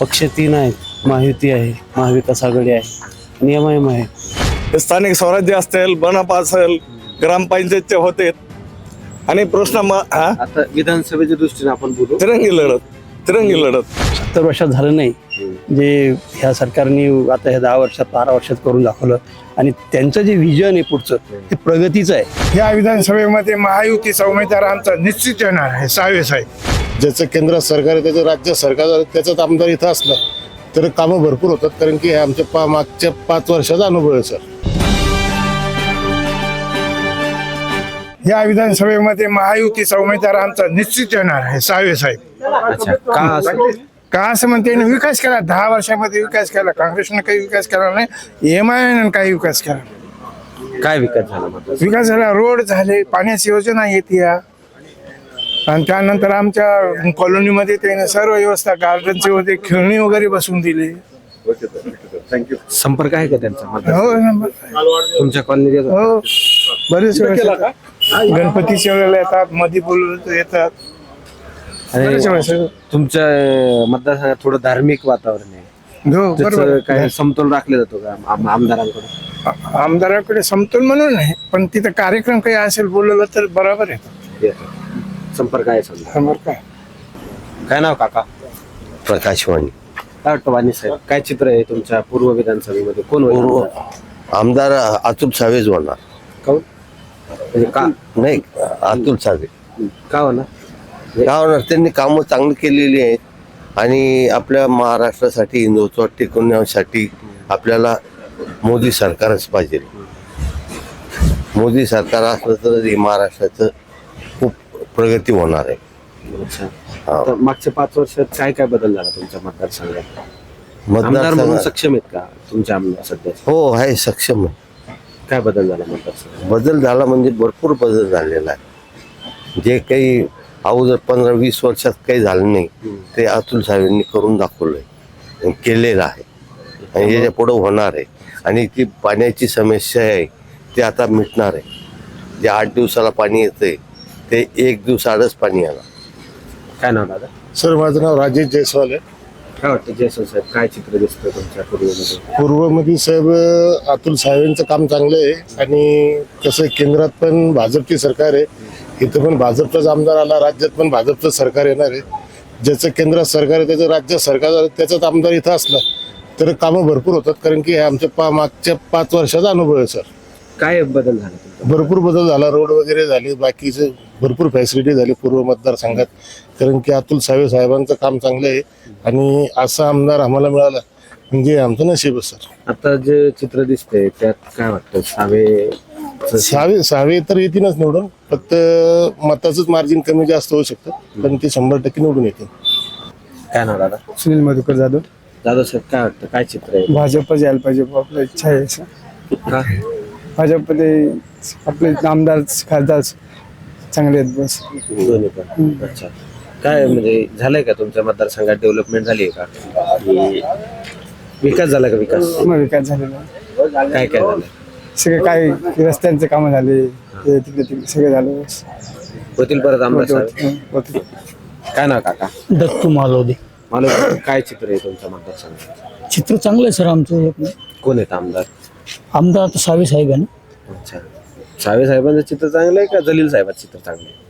पक्ष तीन आहेत महायुती आहे महाविकास आघाडी आहे आणि एम आय एम आहे स्थानिक स्वराज्य असेल बनप असेल ग्रामपंचायतचे होते. आणि प्रश्न म- हा? आता विधानसभेच्या दृष्टीने आपण बोलू. तिरंगी लढत तिरंगी लढत. सत्तर वर्षात झालं नाही. जे ह्या सरकारने आता ह्या दहा वर्षात बारा वर्षात करून दाखवलं आणि त्यांचं जे विजन आहे पुढचं ते प्रगतीचं आहे. या विधानसभेमध्ये महायुतीचा उमेदवार आमचा निश्चित येणार आहे सावे साहेब. ज्याचं केंद्र सरकार आहे त्याचं राज्य सरकार आहे, त्याचाच आमदार इथं असला तर कामं भरपूर होतात कारण की हे आमच्या पा मागच्या पाच वर्षाचा अनुभव आहे सर. या विधानसभेमध्ये महायुतीचा उमेदवार आमचा निश्चित येणार आहे सावे साहेब. अच्छा का असं? का असं म्हणते? ना, विकास केला. दहा वर्षामध्ये विकास केला. काँग्रेसनं काही विकास केला नाही. एम आय काही विकास केला काय विकास झाला विकास झाला. रोड झाले. पाण्याची योजना येते या. आणि त्यानंतर आमच्या कॉलनीमध्ये त्याने सर्व व्यवस्था गार्डनची होते खेळणी वगैरे बसवून दिली. संपर्क आहे का त्यांचा? मतदार हो नंबर तुमच्या कॉलनीत हो. बरेच वेळेस येतात. गणपतीच्या वेळेला येतात मध्ये बोलवलं तर येतात. तुमच्या मतदारसंघात थोडं धार्मिक वातावरण आहे. हो त्याचं काय समतोल राखला जातो का आम- आमदारांकडून? आ- आमदाराकडे समतोल म्हणून नाही पण तिथं कार्यक्रम काही असेल बोलवलं तर बरोबर आहे. संपर्क आहे समजा. समोर काय काय नाव काका? प्रकाश वाणी. काय वाटतं वाणी साहेब? काय चित्र आहे तुमच्या पूर्व विधानसभेमध्ये? कोण होईल? पूर्व आमदार? आमदार अतुल सावेच होणार. काहून? म्हणजे का नाही अतुल सावे. का हो होणार त्यांनी कामं चांगली केलेली आहेत. आणि आपल्या महाराष्ट्रासाठी हिंदुत्व टिकवण्यासाठी आपल्याला मोदी सरकारच पाहिजे. मोदी सरकार असलं तर हे महाराष्ट्राचं खूप प्रगती होणार आहे. तर मागच्या पाच वर्षात काय काय बदल झाला तुमच्या मतदारसंघात? आमदार म्हणून मतदार सक्षम आहेत का तुमच्या आमदार सध्या? हो आहे सक्षम आहे. काय बदल झाला मतदारसंघात? बदल झाला म्हणजे भरपूर बदल झालेला आहे. जे काही अगोदर पंधरा वीस वर्षात काही झालं नाही. ते अतुल साहेबांनी करून दाखवलंय. केलेलं आहे. आणि याच्या पुढं होणार आहे. आणि ती पाण्याची समस्या आहे ती आता मिटणार आहे. जे आठ दिवसाला पाणी येतंय ते एक दिवस आडच पाणी येणार. काय नाव दादा? सर माझं नाव राजेश जयस्वाल आहे. काय वाटतं जयस्वाल साहेब? काय चित्र दिसतं तुमच्या पूर्वेमध्ये? पूर्वमध्ये साहेब अतुल साहेबांचं काम चांगलं आहे. आणि कसं केंद्रात पण भाजपची सरकार आहे. इथं पण भाजपचाच आमदार आला राज्यात पण भाजपचं सरकार येणार आहे. ज्याचं केंद्रात सरकार आहे त्याचं राज्य सरकार त्याचाच आमदार इथं असला तर कामं भरपूर होतात कारण की हे आमच्या पा मागच्या पाच वर्षाचा अनुभव आहे सर. काय बदल झाला तुमचा? भरपूर बदल झाला रोड वगैरे झाले बाकीचे भरपूर फॅसिलिटी झाली पूर्व मतदारसंघात कारण की अतुल सावे साहेबांचं काम चांगलं आहे आणि असा आमदार आम्हाला मिळाला म्हणजे आमचं नशीब आहे सर. आता जे चित्र दिसतंय त्यात काय वाटतं? सावे सावे सावे तर येतीलच निवडून फक्त मताचंच मार्जिन कमी जास्त होऊ शकतं पण ते शंभर टक्के निवडून येतील. काय नाव दादा? सुनील मधुकर जाधव. दादा साहेब काय वाटतं? काय चित्र आहे? भाजप यायला पाहिजे आपलं इच्छा आहे असं. का भाजपमध्ये आपले आमदार खासदार चांगले आहेत बस दोन्ही पण. अच्छा. काय म्हणजे झालंय का तुमच्या मतदारसंघात डेव्हलपमेंट झाली आहे का विकास झाला का विकास? विकास झालेला आहे. काय काय झालं? सगळे काय रस्त्यांचे कामं झाले हे तिकडे तिकडे सगळे झाले. होतील परत आमदार साहेब. होते- होते. काय नाव काका? दत्तू मालवदे. मला काय चित्र आहे तुमच्या मतदारसंघात? चित्र चांगलं आहे सर आमचं. हे. कोण आहेत आमदार? आमदार आता सावे साहेब आहे ना. अच्छा. सावे साहेबांचं चित्र चांगलं आहे का जलील साहेबांचं चित्र चांगलं आहे?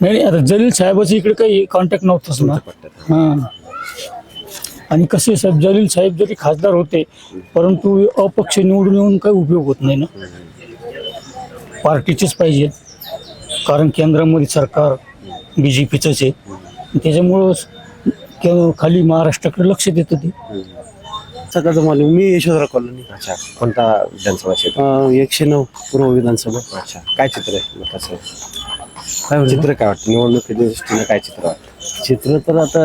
नाही आता जलील साहेबाचं इकडे काही कॉन्टॅक्ट नव्हतंच ना. पट्ट्यात. हां. आणि कसे साहेब जलील साहेब जरी खासदार होते परंतु अपक्ष निवडून येऊन काही उपयोग होत नाही ना? पार्टीचेच पाहिजे कारण केंद्रामध्ये सरकार बी जे पीचंच आहे त्याच्यामुळं खाली महाराष्ट्राकडे लक्ष देतं ते सकाळचं मालूम मी यशोधरा कॉलनी. अच्छा. कोणता विधानसभा क्षेत्र? एकशे नऊ पूर्व विधानसभा. अच्छा. काय चित्र आहे? कसं? काय? चित्र काय वाटतं? निवडणुकीच्या दृष्टीने काय चित्र वाटतं? चित्र तर आता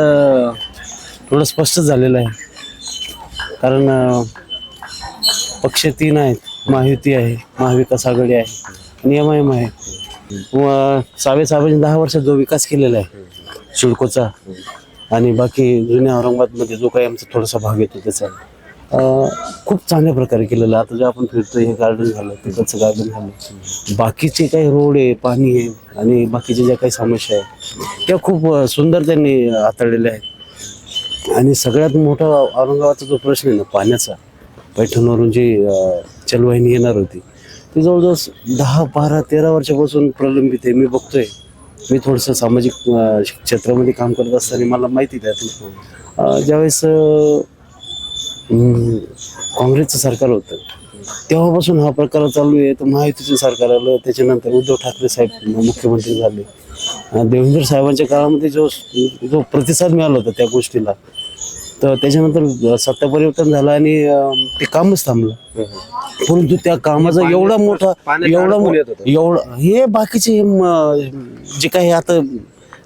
थोडं स्पष्ट झालेलं आहे. कारण पक्ष तीन आहेत. महायुती आहे महाविकास आघाडी आहे नियम एम आहे सावे साहेबांनी दहा वर्षात जो विकास केलेला आहे शिडकोचा आणि बाकी जुन्या औरंगाबादमध्ये जो काही आमचा थोडासा भाग येतो त्याचा खूप चांगल्या प्रकारे केलेला आता जे आपण फिरतो हे गार्डन झालं तिकडचं गार्डन झालं. बाकीचे काही रोड आहे पाणी आहे आणि बाकीच्या ज्या काही समस्या आहे त्या खूप सुंदर त्यांनी हाताळलेल्या आहेत. आणि सगळ्यात मोठा औरंगाबादचा जो प्रश्न आहे ना पाण्याचा पैठणवरून जी चलवाहिनी येणार होती ती जवळजवळ दहा बारा तेरा वर्षापासून प्रलंबित आहे. मी बघतोय. मी थोडंसं सामाजिक क्षेत्रामध्ये काम करत असताना मला माहिती त्यातलं. ज्यावेळेस काँग्रेसचं सरकार होतं तेव्हापासून हा प्रकार चालू आहे. तर महायुतीचं सरकार आलं. त्याच्यानंतर उद्धव ठाकरे साहेब मुख्यमंत्री झाले. देवेंद्र साहेबांच्या काळामध्ये जो जो प्रतिसाद मिळाला होता त्या गोष्टीला तर त्याच्यानंतर सत्ता परिवर्तन झालं आणि अं, ते कामच थांबलं परंतु त्या कामाचा एवढा मोठा एवढा मो-. एवढा हे बाकीचे म, जे काही आता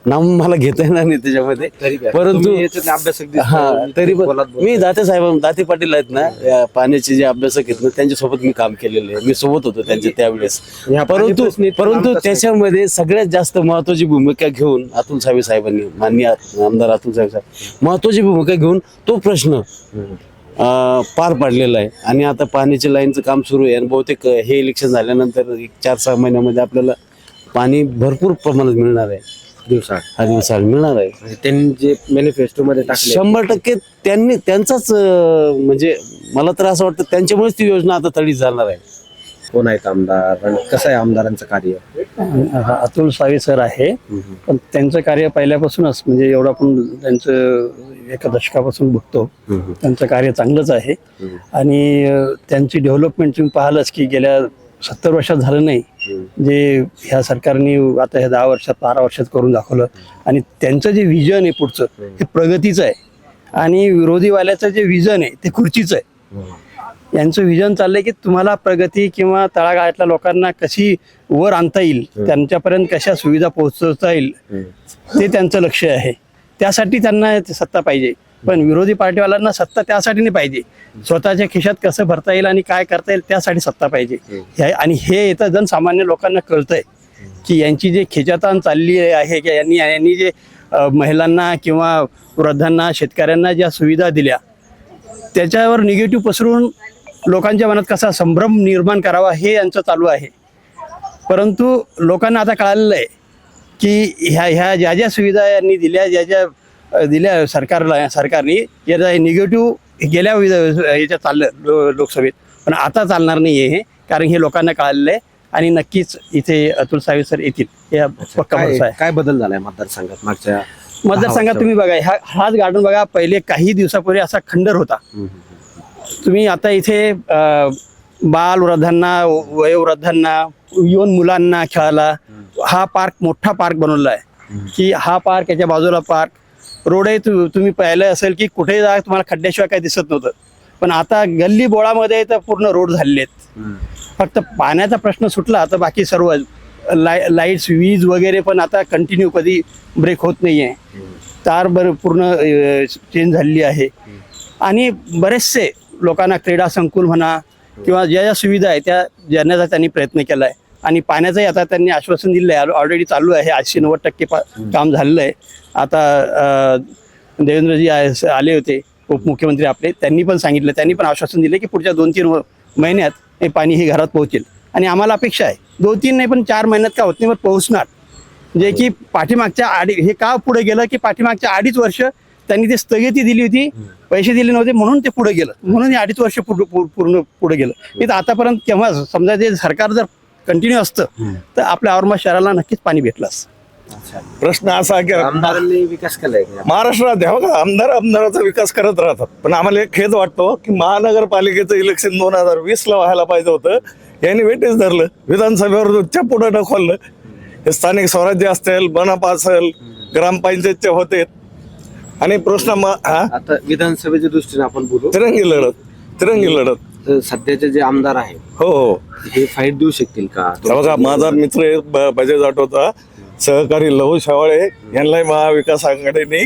नाम मला घेता येणार नाही त्याच्यामध्ये? परंतु अभ्यासक हा मी तरी पण. मी दाते साहेब दाते पाटील आहेत ना पाण्याचे जे अभ्यासक आहेत ना त्यांच्यासोबत मी काम केलेलं आहे. मी सोबत होतो त्यांच्या त्यावेळेस. या पाणी परंतु परंतु त्याच्यामध्ये सगळ्यात जास्त महत्वाची भूमिका घेऊन अतुल साहेब साहेबांनी माननीय आमदार अतुल साहेब साहेब महत्वाची भूमिका घेऊन तो प्रश्न पार पाडलेला आहे. आणि आता पाण्याच्या लाईनचं काम सुरू आहे. आणि बहुतेक हे इलेक्शन झाल्यानंतर एक चार सहा महिन्यामध्ये आपल्याला पाणी भरपूर प्रमाणात मिळणार आहे. दिवसात हा दिवसाला मिळणार आहे. म्हणजे त्यांनी जे मॅनिफेस्टो मध्ये टाकले शंभर टक्के त्यांनी त्यांचाच अं, म्हणजे मला तर असं वाटतं त्यांच्यामुळेच ती योजना आता तडीत जाणार आहे. कोण आहेत आमदार आणि कसं आहे आमदारांचं कार्य? हा, अतुल सावे सर आहे. पण त्यांचं कार्य पहिल्यापासूनच म्हणजे एवढं आपण त्यांचं एका दशकापासून बघतो. त्यांचं कार्य चांगलंच आहे. आणि अं, त्यांची डेव्हलपमेंट तुम्ही पाहालच की गेल्या सत्तर वर्षात झालं नाही. जे ह्या सरकारने आता ह्या दहा वर्षात बारा वर्षात करून दाखवलं. आणि त्यांचं जे विजन आहे पुढचं हे प्रगतीचं आहे. आणि विरोधीवाल्याचं जे विजन आहे ते खुर्चीचं आहे. यांचं विजन चाललंय की तुम्हाला प्रगती किंवा तळागाळातल्या लोकांना कशी वर आणता येईल त्यांच्यापर्यंत कशा सुविधा पोहोचवता येईल ते त्यांचं लक्ष आहे. त्यासाठी त्यांना सत्ता पाहिजे. पण विरोधी पार्टीवाल्यांना सत्ता त्यासाठी नाही पाहिजे. स्वतःच्या खिशात कसं भरता येईल आणि काय करता येईल त्यासाठी सत्ता पाहिजे. आणि हे इथं जनसामान्य लोकांना कळतंय की यांची जे खिचाताण चालली आहे की यांनी यांनी जे महिलांना किंवा वृद्धांना शेतकऱ्यांना ज्या सुविधा दिल्या त्याच्यावर निगेटिव्ह पसरून लोकांच्या मनात कसा संभ्रम निर्माण करावा हे यांचं चालू आहे. परंतु लोकांना आता कळालेलं आहे की ह्या ह्या ज्या ज्या सुविधा यांनी दिल्या ज्या ज्या दिल्या सरकारला सरकारने. याचा निगेटिव्ह गेल्या याच्यात चाललं लो लोकसभेत. पण आता चालणार नाही आहे हे कारण हे लोकांना कळालेलं आहे आणि नक्कीच इथे अतुल सावे सर येतील. हे पक्का भरोसा आहे. काय बदल झालाय मतदारसंघात मागच्या मतदारसंघात तुम्ही बघा हा हाच गार्डन बघा पहिले काही दिवसापूर्वी असा खंडर होता. तुम्ही आता इथे बाल वृद्धांना वयोवृद्धांना युवन मुलांना खेळायला हा पार्क मोठा पार्क बनवला आहे. की हा पार्क याच्या बाजूला पार्क रोडही तु- तुम्ही पाहिलं असेल की कुठे जा तुम्हाला खड्ड्याशिवाय काही दिसत नव्हतं. पण आता गल्ली बोळामध्ये तर पूर्ण रोड झालेले आहेत. फक्त पाण्याचा प्रश्न सुटला तर बाकी सर्व लाय लाईट्स वीज वगैरे पण आता कंटिन्यू कधी ब्रेक होत नाही आहे तार बर पूर्ण चेंज झालेली आहे. आणि बरेचसे लोकांना क्रीडा संकुल म्हणा किंवा ज्या ज्या सुविधा आहे त्या देण्याचा त्यांनी प्रयत्न केला आहे आणि पाण्याचंही आता त्यांनी आश्वासन दिलं आहे ऑलरेडी चालू आहे ऐंशी नव्वद टक्के पा काम झालेलं आहे. आता देवेंद्रजी आले होते उपमुख्यमंत्री आपले त्यांनी पण सांगितलं त्यांनी पण आश्वासन दिले की पुढच्या दोन तीन महिन्यात हे पाणी हे घरात पोहोचेल. आणि आम्हाला अपेक्षा आहे दोन तीन नाही पण चार महिन्यात का होत नाही पोहोचणार. जे की पाठीमागच्या आडी हे का पुढे गेलं की पाठीमागच्या अडीच वर्ष त्यांनी ते स्थगिती दिली होती पैसे दिले नव्हते म्हणून ते पुढे गेलं. म्हणून हे अडीच वर्ष पूर्ण पूर्ण- पुढे गेलं. मी तर आतापर्यंत केव्हा समजा जे सरकार जर कंटिन्यू असतं तर आपल्या औरंगाबाद शहराला नक्कीच पाणी भेटलं असतं प्रश्न असा की आमदारांनी विकास केलाय का? महाराष्ट्रात ह्या बघा आमदार आमदाराचा विकास करत राहतात. पण आम्हाला एक खेद वाटतो की महानगरपालिकेचं इलेक्शन दोन हजार वीस ला व्हायला पाहिजे होतं. यांनी वेटेच धरलं. विधानसभेवर पुढे ढकललं हे स्थानिक स्वराज्य असतील मनपा असेल ग्रामपंचायतचे होते. आणि प्रश्न म- हा? आता विधानसभेच्या दृष्टीने आपण बोलू. तिरंगी लढत. तिरंगी लढत. तर सध्याचे जे आमदार आहेत हो हो. हे फाईट देऊ शकतील का? हे बघा माझा मित्र आहे ब- बजाज ऑटोचा सहकारी लहू शेवाळे यांनाही महाविकास आघाडीने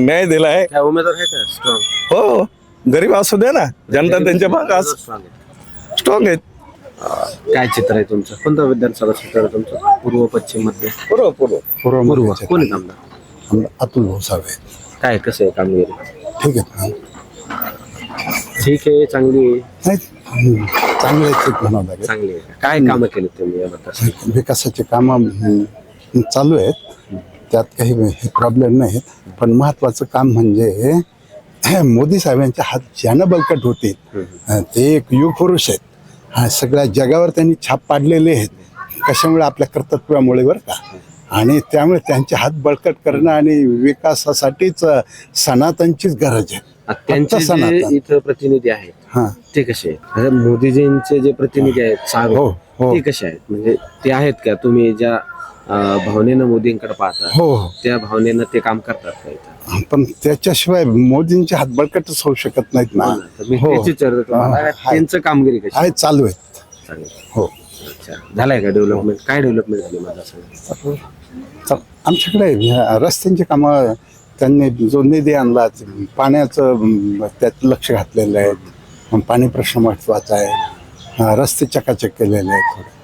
न्याय दिलाय. काय उमेदवार आहे का स्ट्रॉंग हो गरीब असू दे ना जनता त्यांच्या भागात स्ट्रॉंग आहेत काय चित्र आहे तुमचं? कोणतं विधानसभा क्षेत्र आहे तुमचं? पूर्व पश्चिम मध्य? बरोबर बरोबर पूर्व कोण आहेत आमदार? अतुल भाऊसाहेब काय कसं आहे कामगिरी? ठीक आहे ठीक आहे चांगली आहे. चांगलं आहे ते म्हणावं लागेल चांगली आहे. काय कामं केली तुम्ही या मतदारसंघात विकासाचे कामं चालू आहेत. त्यात काही प्रॉब्लेम नाहीत पण महत्वाचं काम म्हणजे मोदी साहेबांचे हात ज्यानं बळकट होतील अं, ते एक युग पुरुष आहेत. हा सगळ्या जगावर त्यांनी छाप पाडलेले आहेत. कशामुळे? आपल्या कर्तृत्वामुळे बरं का. आणि त्यामुळे त्यांचे हात बळकट करणं आणि विकासासाठीच सनातनचीच गरज आहे. त्यांचे जे सनातन. इथं प्रतिनिधी आहेत हा. ते कसे आहेत? मोदीजींचे जे प्रतिनिधी आहेत हो, हो. ते कसे आहेत? म्हणजे ते आहेत का? तुम्ही ज्या भावनेनं मोदींकडे पाहता हो हो. त्या भावनेनं ते काम करतात का इथं? पण त्याच्याशिवाय मोदींचे हात बळकटच होऊ शकत नाहीत ना. हो. आहे. त्यांचं कामगिरी कशी? आहे चालू आहेत. चालेल. हो. अच्छा. झालाय का डेव्हलपमेंट? काय डेव्हलपमेंट झाली माझा आमच्याकडे रस्त्यांची कामं त्यांनी जो निधी आणला पाण्याचं त्यात लक्ष घातलेलं आहे. पाणी प्रश्न महत्त्वाचा आहे. रस्ते चकाचक केलेले आहेत थोडे.